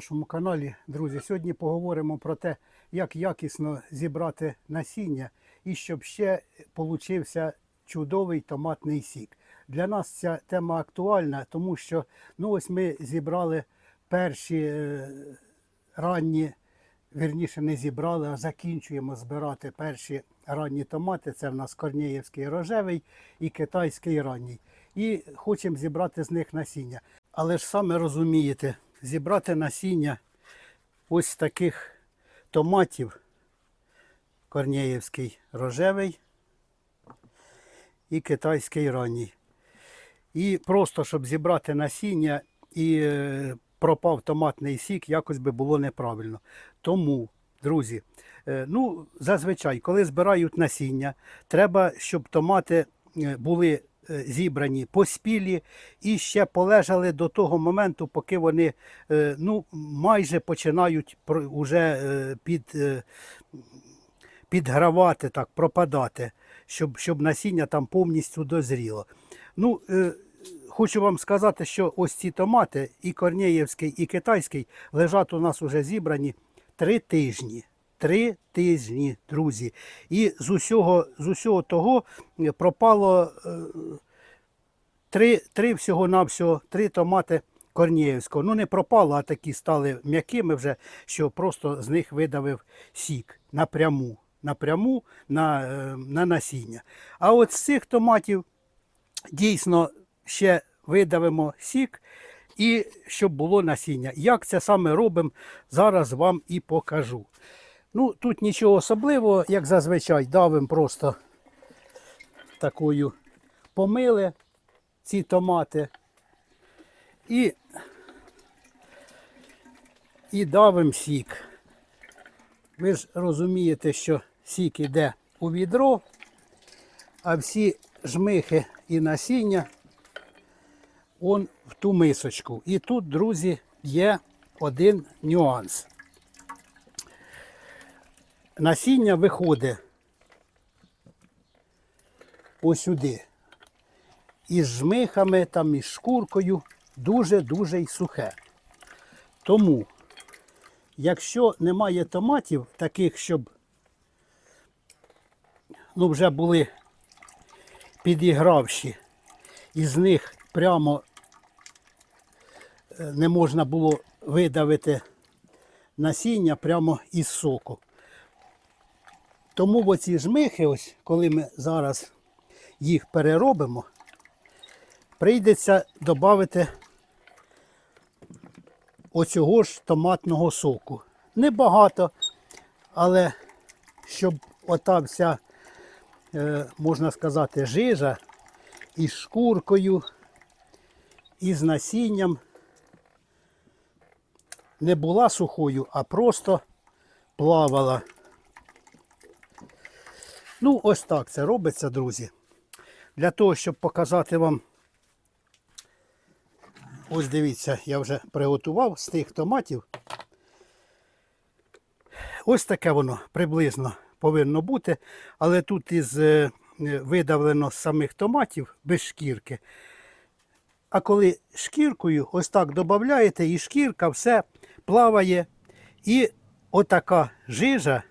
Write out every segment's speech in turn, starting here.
нашому каналі. Друзі, сьогодні поговоримо про те, як якісно зібрати насіння і щоб ще получився чудовий томатний сік. Для нас ця тема актуальна, тому що ну ось ми зібрали перші е, ранні, вірніше не зібрали, а закінчуємо збирати перші ранні томати. Це в нас корнеївський рожевий і китайський ранній. І хочемо зібрати з них насіння. Але ж саме розумієте, зібрати насіння ось таких томатів корнеївський рожевий і китайський ранній. І просто, щоб зібрати насіння і е, пропав томатний сік, якось би було неправильно. Тому, друзі, е, ну, зазвичай, коли збирають насіння, треба, щоб томати е, були зібрані поспілі і ще полежали до того моменту, поки вони е, ну, майже починають уже е, під, е, підгравати, так, пропадати, щоб, щоб насіння там повністю дозріло. Ну, е, хочу вам сказати, що ось ці томати, і корнеївський, і китайський, лежать у нас уже зібрані три тижні. Три тижні, друзі. І з усього, з усього того е, пропало е, три, три всього-навсього, три томати корнеївського. Ну, не пропало, а такі стали м'якими вже, що просто з них видавив сік напряму, напряму на, е, на насіння. А от з цих томатів дійсно ще видавимо сік і щоб було насіння. Як це саме робимо, зараз вам і покажу. Ну, тут нічого особливого, як зазвичай, давимо просто такою помили ці томати і, і давимо сік. Ви ж розумієте, що сік іде у відро, а всі жмихи і насіння он в ту мисочку. І тут, друзі, є один нюанс. Насіння виходить ось. Із жмихами, там, із шкуркою дуже-дуже й сухе. Тому, якщо немає томатів, таких, щоб ну, вже були підігравші, із них прямо е, не можна було видавити насіння прямо із соку. Тому оці жмихи, ось, коли ми зараз їх переробимо, прийдеться додати оцього ж томатного соку. Небагато, але щоб ота вся, е, можна сказати, жижа із шкуркою, і з насінням не була сухою, а просто плавала. Ну, ось так це робиться, друзі. Для того, щоб показати вам, ось дивіться, я вже приготував з тих томатів. Ось таке воно приблизно повинно бути, але тут із е, видавлено з самих томатів без шкірки. А коли шкіркою ось так додаєте, і шкірка все плаває. І отака жижа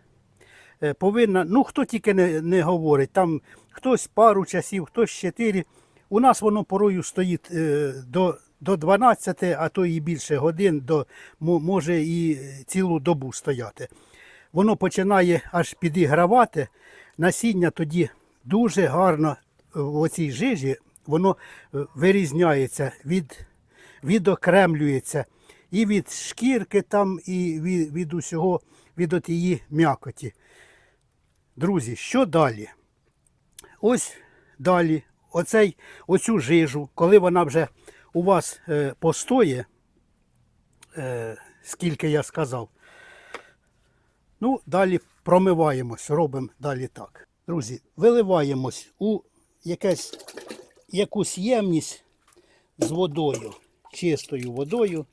повинна, ну хто тільки не, не говорить, там хтось пару часів, хтось чотири. У нас воно порою стоїть е, до, до 12, а то і більше годин, до, може і цілу добу стояти. Воно починає аж підігравати. Насіння тоді дуже гарно в оцій жижі, воно е, вирізняється, від, відокремлюється і від шкірки там, і від, від усього, від от її м'якоті. Друзі, що далі? Ось далі, оцей, оцю жижу, коли вона вже у вас е, постоє, е, скільки я сказав, ну, далі промиваємось, робимо далі так. Друзі, виливаємось у якесь, якусь ємність з водою, чистою водою.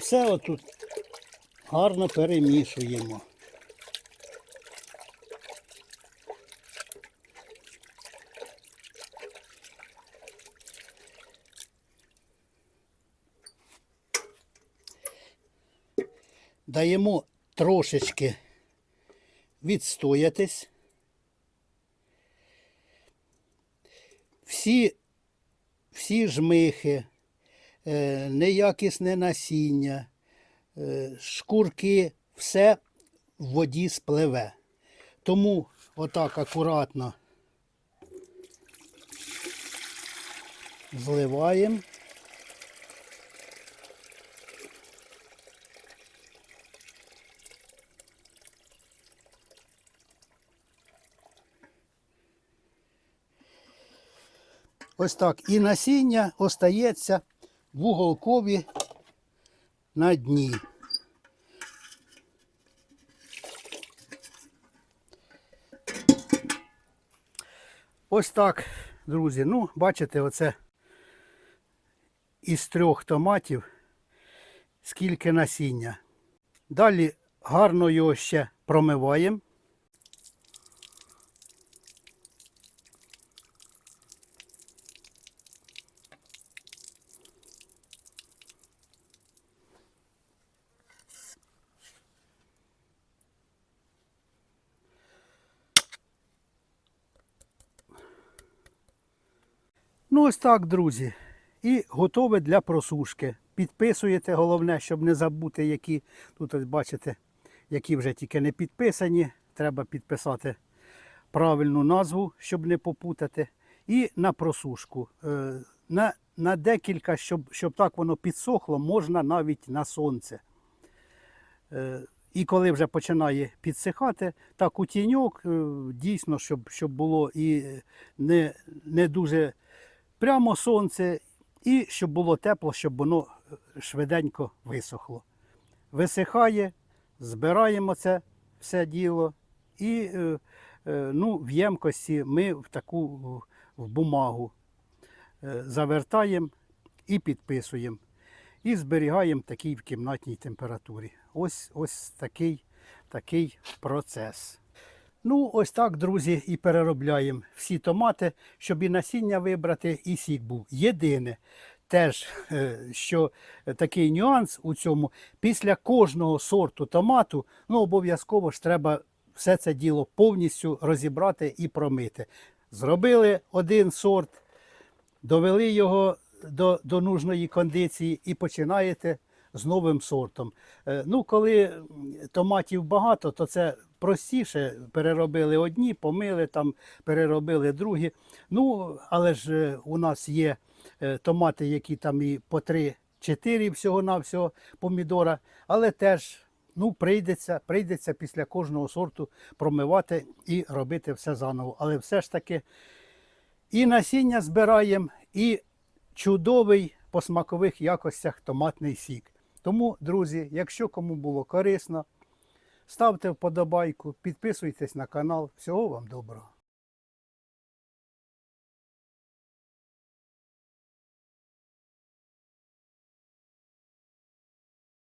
Все отут гарно перемішуємо. Даємо трошечки відстоятись. Всі, всі жмихи, неякісне насіння, е, шкурки, все в воді спливе. Тому отак акуратно зливаємо. Ось так. І насіння остається в уголкові на дні. Ось так, друзі. Ну, бачите, оце із трьох томатів скільки насіння. Далі гарно його ще промиваємо. Ну, ось так, друзі. І готове для просушки. Підписуєте, головне, щоб не забути, які тут ось бачите, які вже тільки не підписані. Треба підписати правильну назву, щоб не попутати. І на просушку. Е, На, на декілька, щоб, щоб так воно підсохло, можна навіть на сонце. Е, І коли вже починає підсихати, так у тіньок, е, дійсно, щоб, щоб було і не, не дуже прямо сонце, і щоб було тепло, щоб воно е, швиденько висохло. Висихає, збираємо це все діло і е, е, ну, в ємкості ми в таку в- бумагу завертаємо і підписуємо. І зберігаємо такий в кімнатній температурі. Ось, ось такий, такий процес. Ну, ось так, друзі, і переробляємо всі томати, щоб і насіння вибрати, і сік був. Єдине, теж, е, що такий нюанс у цьому, після кожного сорту томату, ну, обов'язково ж треба все це діло повністю розібрати і промити. Зробили один сорт, довели його до, до нужної кондиції і починаєте з новим сортом. Е, Ну, коли томатів багато, то це простіше. Переробили одні, помили, там, переробили другі. Ну, але ж е, у нас є е, томати, які там і по 3-4 всього-навсього помідора, але теж. Ну, прийдеться, прийдеться після кожного сорту промивати і робити все заново. Але все ж таки і насіння збираємо, і чудовий по смакових якостях томатний сік. Тому, друзі, якщо кому було корисно, ставте вподобайку, підписуйтесь на канал. Всього вам доброго.